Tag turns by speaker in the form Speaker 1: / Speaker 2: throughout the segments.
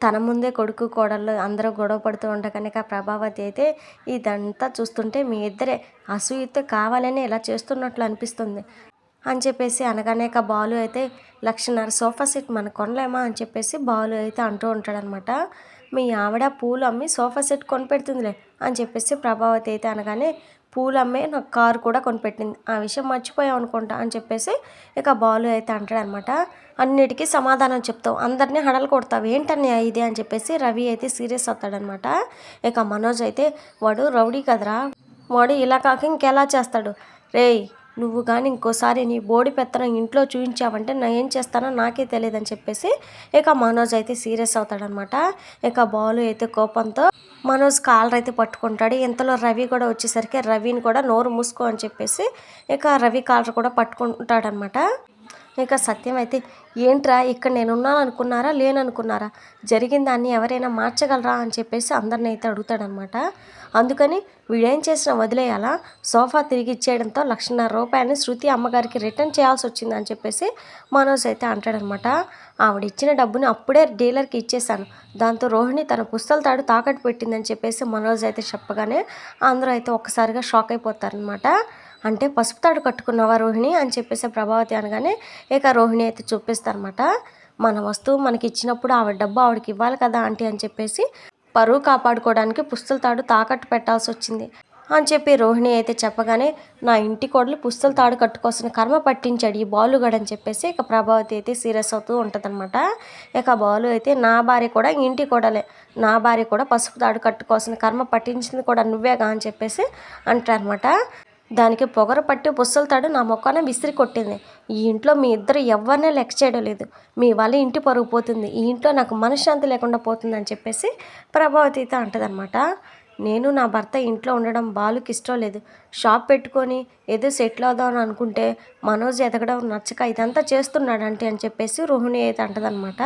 Speaker 1: తన ముందే కొడుకు కోడళ్ళు అందరూ గొడవ పడుతూ ఉంటే ప్రభావతి అయితే ఇదంతా చూస్తుంటే మీ ఇద్దరే అసూయతో కావాలని ఇలా చేస్తున్నట్లు అనిపిస్తుంది. అని చెప్పేసి అనగానే ఇక బాలు అయితే లక్షన్నర సోఫా సెట్ మనం కొనలేమా? అని చెప్పేసి బాలు అయితే అంటూ ఉంటాడనమాట. మీ ఆవిడ పూలు అమ్మి సోఫా సెట్ కొనిపెడుతుందిలే అని చెప్పేసి ప్రభావతి అయితే అనగానే పూలు అమ్మే నాకు కారు కూడా కొనిపెట్టింది. ఆ విషయం మర్చిపోయాం అనుకుంటా అని చెప్పేసి ఇక బాలు అయితే అంటాడనమాట. అన్నిటికీ సమాధానం చెప్తావు. అందరినీ హడలు కొడతావు. ఏంటని ఇది అని చెప్పేసి రవి అయితే సీరియస్ అవుతాడనమాట. ఇక మనోజ్ అయితే వాడు రౌడీ కదరా? వాడు ఇలా కాక ఇంకెలా చేస్తాడు? రేయ్ నువ్వు కానీ ఇంకోసారి నీ బోడి పెత్తనం ఇంట్లో చూపించావంటే నేను ఏం చేస్తానో నాకే తెలియదని చెప్పేసి ఇక మనోజ్ అయితే సీరియస్ అవుతాడనమాట. ఇక బాలు అయితే కోపంతో మనోజ్ కాలర్ అయితే పట్టుకుంటాడు. ఇంతలో రవి కూడా వచ్చేసరికి రవిని కూడా నోరు మూసుకో అని చెప్పేసి ఇక రవి కాలర్ కూడా పట్టుకుంటాడనమాట. ఇక సత్యం అయితే ఏంట్రా ఇక్కడ నేను ఉన్నాను అనుకున్నారా లేననుకున్నారా? జరిగిన దాన్ని ఎవరైనా మార్చగలరా? అని చెప్పేసి అందరిని అయితే అడుగుతాడనమాట. అందుకని వీడేం చేసినా వదిలేయాలా? సోఫా తిరిగి ఇచ్చేయడంతో లక్షన్నర రూపాయలని శృతి అమ్మగారికి రిటర్న్ చేయాల్సి వచ్చింది అని చెప్పేసి మనోజ్ అయితే అంటాడనమాట. ఆవిడ ఇచ్చిన డబ్బుని అప్పుడే డీలర్కి ఇచ్చేశాను. దాంతో రోహిణి తన పుస్తల తాడు తాకట్టు పెట్టిందని చెప్పేసి మనోజ్ అయితే చెప్పగానే అందరూ అయితే ఒక్కసారిగా షాక్ అయిపోతారనమాట. అంటే పసుపు తాడు కట్టుకున్నావా రోహిణి అని చెప్పేసి ప్రభావతి అనగానే ఇక రోహిణి అయితే చూపిస్తారనమాట మన వస్తువు మనకి ఇచ్చినప్పుడు ఆవిడ డబ్బు ఆవిడకి ఇవ్వాలి కదా ఆంటీ అని చెప్పేసి పరువు కాపాడుకోవడానికి పుస్తల తాడు తాకట్టు పెట్టాల్సి వచ్చింది. అని చెప్పి రోహిణి అయితే చెప్పగానే నా ఇంటి కోడలు పుస్తల తాడు కట్టుకోసిన కర్మ పట్టించాడు ఈ బాలుగాడు అని చెప్పేసి ఇక ప్రభావతి అయితే సీరియస్ అవుతూ ఉంటుందన్నమాట. ఇక బాలు అయితే నా భార్య కూడా ఇంటి కోడలే. నా భార్య కూడా పసుపు తాడు కట్టుకోసిన కర్మ పట్టించింది కూడా నువ్వేగా అని చెప్పేసి అంటారనమాట దానికి పొగరు పట్టి పుస్సలతాడు నా మొక్కనే విసిరి కొట్టింది. ఈ ఇంట్లో మీ ఇద్దరు ఎవరినే లెక్క చేయడం లేదు. మీ వల్ల ఇంటి పరుగు పోతుంది. ఈ ఇంట్లో నాకు మనశ్శాంతి లేకుండా పోతుంది అని చెప్పేసి ప్రభావతీత అంటదనమాట నేను నా భర్త ఇంట్లో ఉండడం బాలుకి ఇష్టం లేదు. షాప్ పెట్టుకొని ఏదో సెటిల్ అవుదాం అని అనుకుంటే మనోజ్ ఎదగడం నచ్చక ఇదంతా చేస్తున్నాడంటే అని చెప్పేసి రోహిణి అయితే అంటదనమాట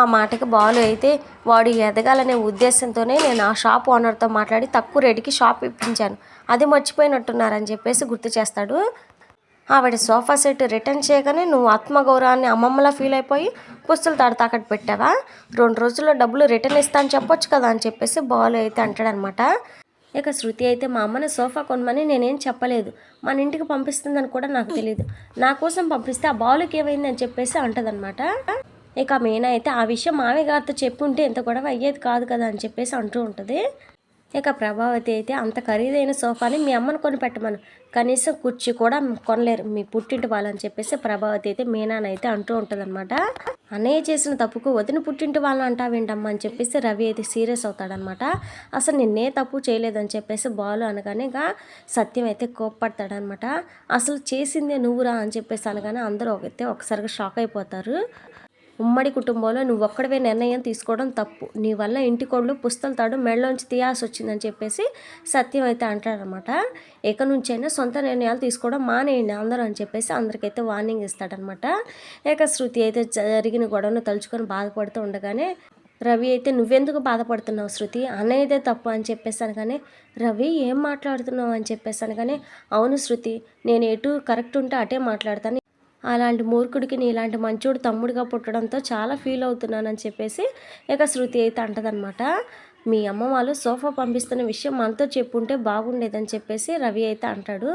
Speaker 1: ఆ మాటకి బాలు అయితే వాడు ఎదగాలనే ఉద్దేశంతోనే నేను ఆ షాప్ ఓనర్తో మాట్లాడి తక్కువ రేటుకి షాప్ ఇప్పించాను. అది మర్చిపోయినట్టున్నారని చెప్పేసి గుర్తు చేస్తాడు. ఆవిడ సోఫా సెట్ రిటర్న్ చేయగానే నువ్వు ఆత్మగౌరవాన్ని అమ్మమ్మలా ఫీల్ అయిపోయి పుస్తలు తాడు తాకట్టు పెట్టావా? రెండు రోజుల్లో డబ్బులు రిటర్న్ ఇస్తా అని చెప్పొచ్చు కదా అని చెప్పేసి బాలు అయితే అంటాడనమాట ఇక శృతి అయితే మా అమ్మని సోఫా కొనమని నేనేం చెప్పలేదు. మన ఇంటికి పంపిస్తుందని కూడా నాకు తెలియదు నా కోసం పంపిస్తే ఆ బాలుకి ఏమైందని చెప్పేసి అంటదనమాట ఇక మీనా అయితే ఆ విషయం మామయ్య గారితో చెప్పుంటే ఇంత గొడవ అయ్యేది కాదు కదా అని చెప్పేసి అంటూ ఉంటుంది. ఇక ప్రభావతి అయితే అంత ఖరీదైన సోఫాని మీ అమ్మను కొని పెట్టమను. కనీసం కుర్చీ కూడా కొనలేరు. మీ పుట్టింటి వాళ్ళని చెప్పేసి ప్రభావతి అయితే మీనానైతే అంటూ ఉంటుందన్నమాట. అన్నయ్య చేసిన తప్పుకు వదిన పుట్టింటి వాళ్ళని అంటావేంటమ్మా అని చెప్పేసి రవి అయితే సీరియస్ అవుతాడనమాట అసలు నిన్నే తప్పు చేయలేదని చెప్పేసి బాలు అనగానే ఇక సత్యం అయితే కోప్పడతాడనమాట అసలు చేసిందే నువ్వురా అని చెప్పేసి అనగానే అందరూ అయితే ఒకసారిగా షాక్ అయిపోతారు. ఉమ్మడి కుటుంబంలో నువ్వు ఒక్కడవే నిర్ణయం తీసుకోవడం తప్పు. నీ వల్ల ఇంటి కోళ్ళు పుస్తల తాడు మెడలోంచి తీయాల్సి వచ్చిందని చెప్పేసి సత్యం అయితే అంటాడనమాట. ఇక నుంచైనా సొంత నిర్ణయాలు తీసుకోవడం మానేయండి అందరూ అని చెప్పేసి అందరికైతే వార్నింగ్ ఇస్తాడనమాట. ఇక శృతి అయితే జరిగిన గొడవను తలుచుకొని బాధపడుతూ ఉండగానే రవి అయితే నువ్వెందుకు బాధపడుతున్నావు శృతి? అన్నయ్యదే తప్పు అని చెప్పేసాను కానీ రవి ఏం మాట్లాడుతున్నావు? అని చెప్పేసాను కానీ అవును శృతి నేను ఎటు కరెక్ట్ ఉంటే అటే మాట్లాడతాను. అలాంటి మూర్ఖుడికి నీలాంటి మంచోడు తమ్ముడిగా పుట్టడంతో చాలా ఫీల్ అవుతున్నానని చెప్పేసి ఇక శృతి అయితే అంటదనమాట మీ అమ్మ వాళ్ళు సోఫా పంపిస్తున్న విషయం మనతో చెప్పుంటే బాగుండేదని చెప్పేసి రవి అయితే అంటాడు.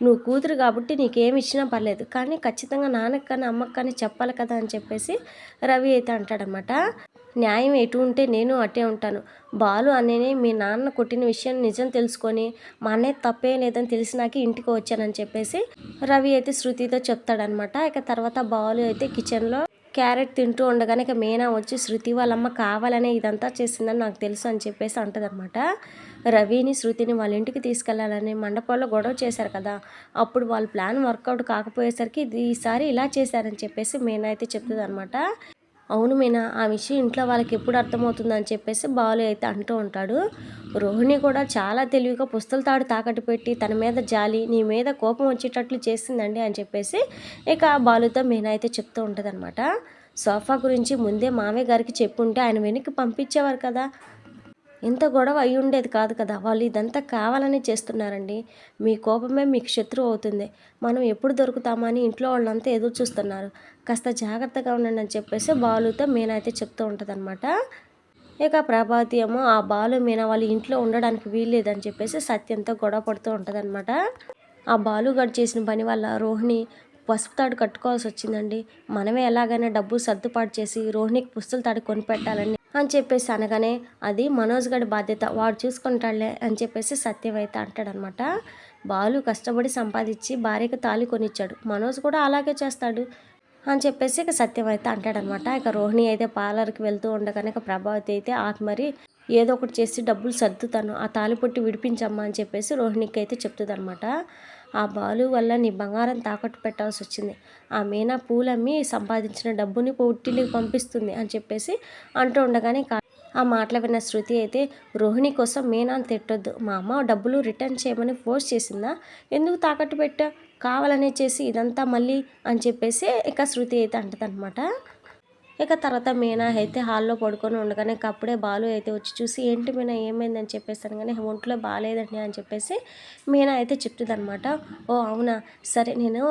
Speaker 1: నువ్వు కూతురు కాబట్టి నీకేమి ఇచ్చినా పర్లేదు కానీ ఖచ్చితంగా నాన్నకి కానీ అమ్మకి కానీ చెప్పాలి కదా అని చెప్పేసి రవి అయితే అంటాడనమాట న్యాయం ఎటు ఉంటే నేను అటే ఉంటాను. బాలు అన్నయ్యని మీ నాన్న కొట్టిన విషయం నిజం తెలుసుకొని మా అన్నయ్య తప్పే లేదని తెలిసినాక ఇంటికి వచ్చానని చెప్పేసి రవి అయితే శృతితో చెప్తాడనమాట ఇక తర్వాత బాలు అయితే కిచెన్లో క్యారెట్ తింటూ ఉండగానే ఇక మీనా వచ్చి శృతి వాళ్ళమ్మ కావాలనే ఇదంతా చేసిందని నాకు తెలుసు అని చెప్పేసి అంటదనమాట రవిని శృతిని వాళ్ళ ఇంటికి తీసుకెళ్ళాలని మండపంలో గొడవ చేశారు కదా అప్పుడు వాళ్ళ ప్లాన్ వర్కౌట్ కాకపోయేసరికి ఈసారి ఇలా చేశారని చెప్పేసి మీనా అయితే చెప్తుంది అనమాట అవును మీనా ఆ విషయం ఇంట్లో వాళ్ళకి ఎప్పుడు అర్థమవుతుందని చెప్పేసి బాలు అయితే అంటూ ఉంటాడు. రోహిణి కూడా చాలా తెలివిగా పుస్తల తాడు తాకట్టు పెట్టి తన మీద జాలి నీ మీద కోపం వచ్చేటట్లు చేసిందండి అని చెప్పేసి ఇక బాలుతో మీనా అయితే చెప్తూ ఉంటుంది సోఫా గురించి ముందే మామయ్య గారికి చెప్పుంటే ఆయన వెనక్కి పంపించేవారు కదా. ఇంత గొడవ అయి ఉండేది కాదు కదా. వాళ్ళు ఇదంతా కావాలని చేస్తున్నారండి. మీ కోపమే మీకు శత్రువు అవుతుంది. మనం ఎప్పుడు దొరుకుతామని ఇంట్లో వాళ్ళంతా ఎదురు చూస్తున్నారు. కాస్త జాగ్రత్తగా ఉండండి అని చెప్పేసి బాలుతో మీనా అయితే చెప్తూ ఉంటుందన్నమాట. ఇక ప్రభాతి ఏమో ఆ బాలు మీనా వాళ్ళ ఇంట్లో ఉండడానికి వీల్లేదని చెప్పేసి సత్యంతో గొడవ పడుతూ ఉంటుందన్నమాట. ఆ బాలుగాడు చేసిన పని వల్ల రోహిణి పసుపు తాడు కట్టుకోవాల్సి వచ్చిందండి. మనమే ఎలాగైనా డబ్బు సర్దుపాటు చేసి రోహిణికి పుస్తలు తాడు కొనిపెట్టాలని అని చెప్పేసి అనగానే అది మనోజ్ గడి బాధ్యత వాడు చూసుకుంటాడులే అని చెప్పేసి సత్యం అయితే అంటాడనమాట. బాలు కష్టపడి సంపాదించి భార్యకు తాళి కొనిచ్చాడు. మనోజ్ కూడా అలాగే చేస్తాడు అని చెప్పేసి ఇక సత్యం అయితే అంటాడనమాట. ఇక రోహిణి అయితే పార్లర్కి వెళ్తూ ఉండగానే ఇక ప్రభావతి అయితే ఆత్మరి ఏదో ఒకటి చేసి డబ్బులు సర్దుతాను ఆ తాలిపొట్టి విడిపించమ్మా అని చెప్పేసి రోహిణికి అయితే చెప్తుందనమాట. ఆ బాలు వల్ల నీ బంగారం తాకట్టు పెట్టాల్సి వచ్చింది. ఆ మీనా పూలమ్మి సంపాదించిన డబ్బుని పొట్టిలికి పంపిస్తుంది అని చెప్పేసి అంటూ ఉండగానే కా- ఆ మాటలు విన్న శృతి అయితే రోహిణి కోసం మీనాను తిట్టొద్దు. మా అమ్మ డబ్బులు రిటర్న్ చేయమని ఫోర్స్ చేసిందా? ఎందుకు తాకట్టు పెట్టా? కావాలనే చేసి ఇదంతా మళ్ళీ అని చెప్పేసి ఇక శృతి అయితే అంటదనమాట ఇక తర్వాత మీనా అయితే హాల్లో పడుకొని ఉండగానే అప్పుడే బాలు అయితే వచ్చి చూసి ఏంటి మీనా ఏమైందని చెప్పేసాను కానీ ఒంట్లో బాగాలేదండి అని చెప్పేసి మీనా అయితే చెప్తుందనమాట ఓ అవునా? సరే నేను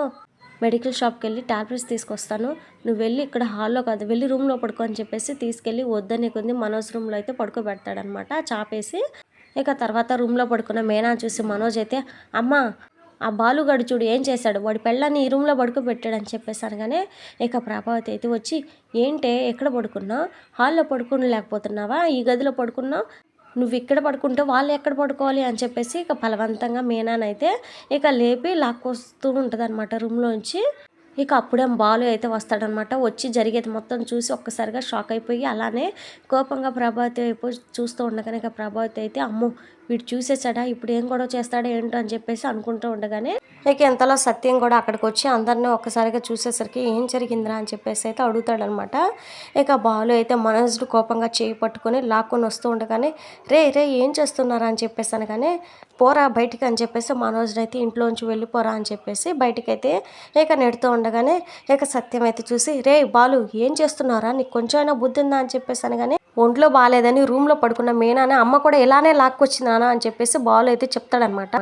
Speaker 1: మెడికల్ షాప్కి వెళ్ళి టాబ్లెట్స్ తీసుకొస్తాను. నువ్వు వెళ్ళి ఇక్కడ హాల్లో కాదు వెళ్ళి రూమ్లో పడుకో అని చెప్పేసి తీసుకెళ్ళి వద్దని కొంది మనోజ్ రూమ్లో అయితే పడుకోబెడతాడనమాట చాపేసి ఇక తర్వాత రూమ్లో పడుకున్న మేనా చూసి మనోజ్ అయితే అమ్మ ఆ బాలుగాడు చూడు ఏం చేశాడు? వాడి పెళ్ళాన్ని ఈ రూమ్లో పడుకోబెట్టాడు అని చెప్పేసి అనగానే ఇక ప్రభావతి అయితే వచ్చి ఏంటే? ఎక్కడ పడుకున్నావు హాల్లో పడుకుని లేకపోతున్నావా? ఈ గదిలో పడుకున్నావు నువ్వు ఇక్కడ పడుకుంటే వాళ్ళు ఎక్కడ పడుకోవాలి? అని చెప్పేసి ఇక బలవంతంగా మీనానైతే ఇక లేపి లాక్కొస్తూ ఉంటుంది అనమాట రూమ్లోంచి. ఇక అప్పుడే బాలు అయితే వస్తాడనమాట వచ్చి జరిగేది మొత్తం చూసి ఒక్కసారిగా షాక్ అయిపోయి అలానే కోపంగా ప్రభావతి వైపు చూస్తూ ఉండగానే ఇక ప్రభావతి అయితే అమ్మో వీడు చూసేసాడా? ఇప్పుడు ఏం గొడవ చేస్తాడా ఏంటో అని చెప్పేసి అనుకుంటూ ఉండగానే ఇక ఎంతలో సత్యం కూడా అక్కడికి వచ్చి అందరినీ ఒక్కసారిగా చూసేసరికి ఏం జరిగిందిరా? అని చెప్పేసి అయితే అడుగుతాడనమాట. ఇక బాలు అయితే మనసుడు కోపంగా చేయి పట్టుకొని లాక్కొని వస్తూ ఉండగానే రే రే ఏం చేస్తున్నారా? అని చెప్పేసి అనగానే పోరా బయటికి అని చెప్పేసి మనోజుడు అయితే ఇంట్లోంచి వెళ్ళిపోరా అని చెప్పేసి బయటికైతే ఇక నెడుతూ ఉండగానే ఇక సత్యం అయితే చూసి రే బాలు ఏం చేస్తున్నారా? నీకు కొంచెమైనా బుద్ధి ఉందా? అని చెప్పేసి అనగానే ఒంట్లో బాగాలేదని రూమ్లో పడుకున్న మీనానే అమ్మ కూడా ఇలానే లాక్కొచ్చిందానా అని చెప్పేసి బాలు అయితే చెప్తాడనమాట